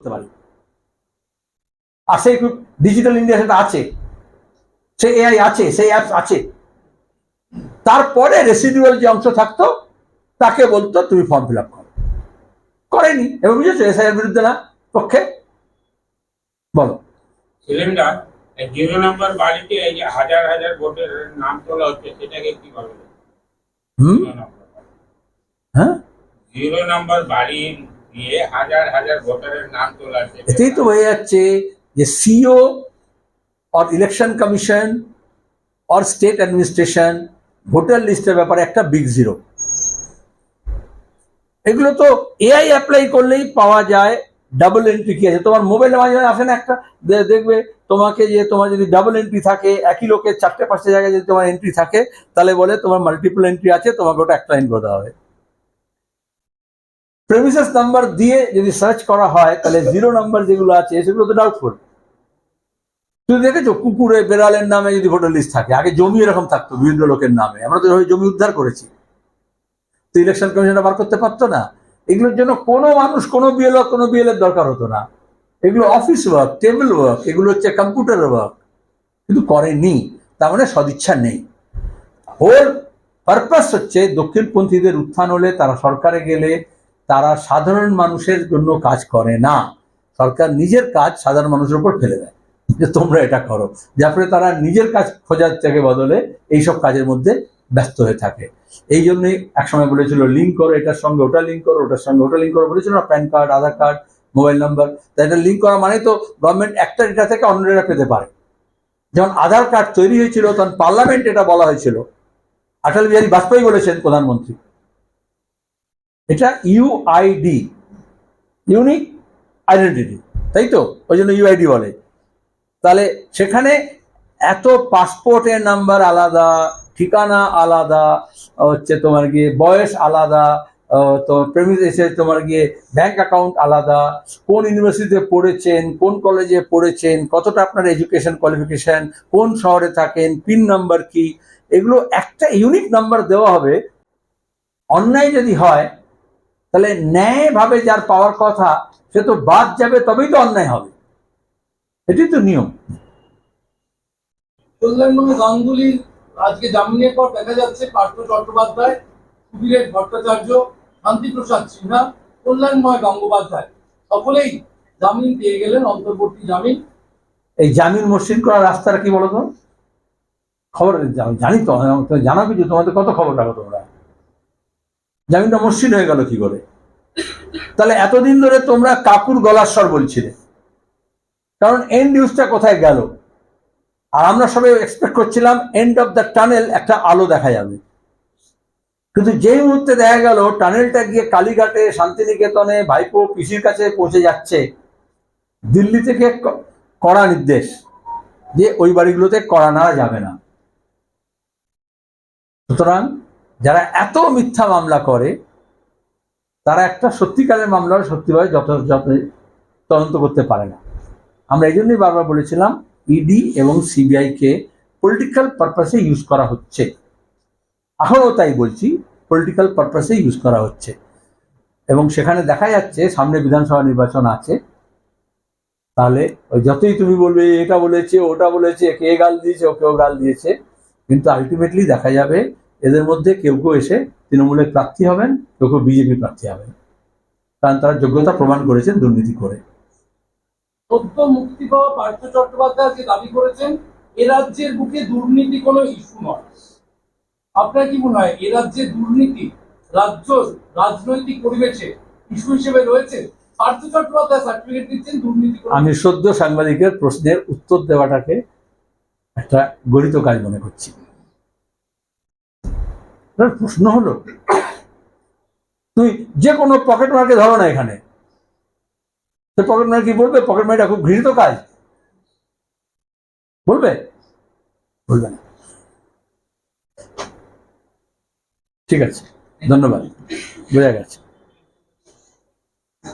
করতে পারি। আর সেই ডিজিটাল ইন্ডিয়া সেটা আছে। সেই এআই আছে সেই অ্যাপস আছে। তারপরে রেসিডুয়াল যে অংশ থাকতো তাকে বলতো তুমি ফর্ম ফিল আপ করো। করেনি এবার বুঝেছ এসআইয়ের বিরুদ্ধে না পক্ষে? বলো। সিলিন্ডার জিরো নাম্বার বাড়িতে এই যে হাজার হাজার ভোটের নাম তোলা হচ্ছে সেটাকে কি বলে? হুম? হ্যাঁ? জিরো নাম্বার বাড়ি দিয়ে হাজার হাজার ভোটারের নাম তোলা এতেই তো হয়ে যাচ্ছে যে CEO or election commission or state administration voter লিস্টের ব্যাপারে একটা বিগ জিরো এগুলো তো এআই অ্যাপ্লাই করলেই পাওয়া যায় ডাবল এন্ট্রি কি আছে? তোমার মোবাইলে মাঝে মাঝে আসে না একটা? দেখবে তোমাকে যে, তোমার যদি ডাবল এন্ট্রি থাকে, একই লোকের চারটে পাঁচটা জায়গায় যদি তোমার এন্ট্রি থাকে, তাহলে বলে তোমার মাল্টিপল এন্ট্রি আছে, তোমাকে ওটা একটা লাইন করতে হবে। প্রেমিসেস নাম্বার দিয়ে যদি সার্চ করা হয়, তাহলে জিরো নাম্বার যেগুলো আছে, সেগুলো তো ডাউটফুল তুমি দেখেছ? কুকুরে বেড়ালের নামে যদি ভোটার লিস্ট থাকে, আগে জমি এরকম থাকতো, বিভিন্ন লোকের নামে। আমরা তো জমি উদ্ধার করেছি। তো ইলেকশন কমিশনটা বার করতে পারতো না। এগুলোর জন্য কোনো মানুষ, কোনো বিএলও কোনো বিএলের দরকার হতো না। এগুলো অফিস ওয়ার্ক টেবিল ওয়ার্ক এগুলো হচ্ছে কম্পিউটার ওয়ার্ক কিন্তু করেনি। তার মানে সদিচ্ছা নেই। হোল পারপাস হচ্ছে দক্ষিণপন্থীদের উত্থান হলে তারা সরকারে গেলে তারা সাধারণ মানুষের জন্য কাজ করে না। সরকার নিজের কাজ সাধারণ মানুষের উপর ফেলে দেয়। যে তোমরা এটা করো। যার ফলে তারা নিজের কাজ খোঁজার থেকে বদলে এইসব কাজের মধ্যে ব্যস্ত হয়ে থাকে। এই জন্যই একসময় বলেছিল, লিঙ্ক করো এটার সঙ্গে, ওটা লিঙ্ক করো, ওটার সঙ্গে, ওটা লিঙ্ক করো। বলেছিল না PAN card, Aadhaar card, mobile number. তা এটা লিঙ্ক করা মানে তো গভর্নমেন্ট একটা ডেটা থেকে অন্য ডেটা পেতে পারে। যখন আধার কার্ড তৈরি হয়েছিল, তখন পার্লামেন্ট এটা বলা হয়েছিল। অটল বিহারী বাজপেয়ী বলেছেন প্রধানমন্ত্রী। এটা ইউআইডি ইউনিক আইডেন্টিটি তাই তো? ওই জন্য ইউআইডি বলে। তাহলে সেখানে এত পাসপোর্টের নাম্বার আলাদা, ঠিকানা আলাদা হচ্ছে তোমার গিয়ে বয়স আলাদা তো প্রেমিস এসে তোমার গিয়ে ব্যাংক অ্যাকাউন্ট আলাদা, কোন ইউনিভার্সিটিতে পড়েছেন, কোন কলেজে পড়েছেন, কতটা আপনার এডুকেশন কোয়ালিফিকেশন কোন শহরে থাকেন পিন নাম্বার কি? এগুলো একটা ইউনিক নাম্বার দেওয়া হবে। অন্যায় যদি হয় তাহলে ন্যায়ভাবে যার পাওয়ার কথা সে তো বাদ যাবে তবেই তো অন্যায় হবে। এটাই তো নিয়ম। কল্যাণবাবু গাঙ্গুলির আজকে জামিনের পর দেখা যাচ্ছে পার্থ চট্টোপাধ্যায় সুবীরের ভট্টাচার্য শান্তিপ্রসাদ সিনহা কল্যাণময় গঙ্গোপাধ্যায়। সকলেই জামিন পেয়ে গেলেন অন্তর্বর্তী জামিন। এই জামিন মসৃণ করার রাস্তাটা কি বলো তো খবর জানি তো তো জানা কিছু? তোমাদের কত খবর রাখো তোমরা? জামিনটা মসৃণ হয়ে গেল কি করে? তাহলে এতদিন ধরে তোমরা কাকুর গলার স্বর বলছিলে। কারণ এন্ড নিউজটা কোথায় গেল? আর আমরা সবাই এক্সপেক্ট করছিলাম এন্ড অফ দ্য টানেল একটা আলো দেখা যাবে। কিন্তু যেই মুহূর্তে দেখা গেল টানেলটা গিয়ে কালীঘাটে, শান্তিনিকেতনে ভাইপো পিসির কাছে পৌঁছে যাচ্ছে, দিল্লি থেকে কড়া নির্দেশ যে ওই বাড়িগুলোতে কড়া নাড়া যাবে না। সুতরাং যারা এত মিথ্যা মামলা করে, তারা একটা সত্যিকারের মামলার সত্যিভাবে যত তদন্ত করতে পারে না। আমরা এই জন্যই বারবার বলেছিলাম ইডি এবং সিবিআই কে পলিটিক্যাল পারপাসে ইউজ করা হচ্ছে। এখনও তাই বলছি পলিটিক্যাল পারপাসে ইউজ করা হচ্ছে। এবং সেখানে দেখা যাচ্ছে, সামনে বিধানসভা নির্বাচন আছে। তাহলে ওই যতই তুমি বলবে, এটা বলেছে, ওটা বলেছে, কে গাল দিয়েছে ও কেউ গাল দিয়েছে। কিন্তু আলটিমেটলি দেখা যাবে এদের মধ্যে কেউ কেউ এসে তৃণমূলের প্রার্থী হবেন কেউ কেউ বিজেপি প্রার্থী হবেন। কারণ তারা যোগ্যতা প্রমাণ করেছেন দুর্নীতি করে। সদ্য মুক্তি পাওয়া পার্থ চট্টোপাধ্যায় যে দাবি করেছেন এ রাজ্যের বুকে দুর্নীতি কোনো ইস্যু নয়। আপনার কি মনে হয় এ রাজ্যে দুর্নীতি রাজ্য রাজনৈতিক পরিবেশে ইস্যু হিসেবে রয়েছে? পার্থ চট্টোপাধ্যায় সার্টিফিকেট দিচ্ছেন দুর্নীতি আমি সদ্য সাংবাদিকের প্রশ্নের উত্তর দেওয়াটাকে একটা গরিত কাজ মনে করছি। প্রশ্ন হলো, তুই যে কোনো পকেট মারকে ধরো না এখানে। সে পকেট মার কি বলবে? পকেট মারিটা খুব ঘৃণিত কাজ। বলবে? বলবে না। ঠিক আছে, ধন্যবাদ। বোঝা গেছে।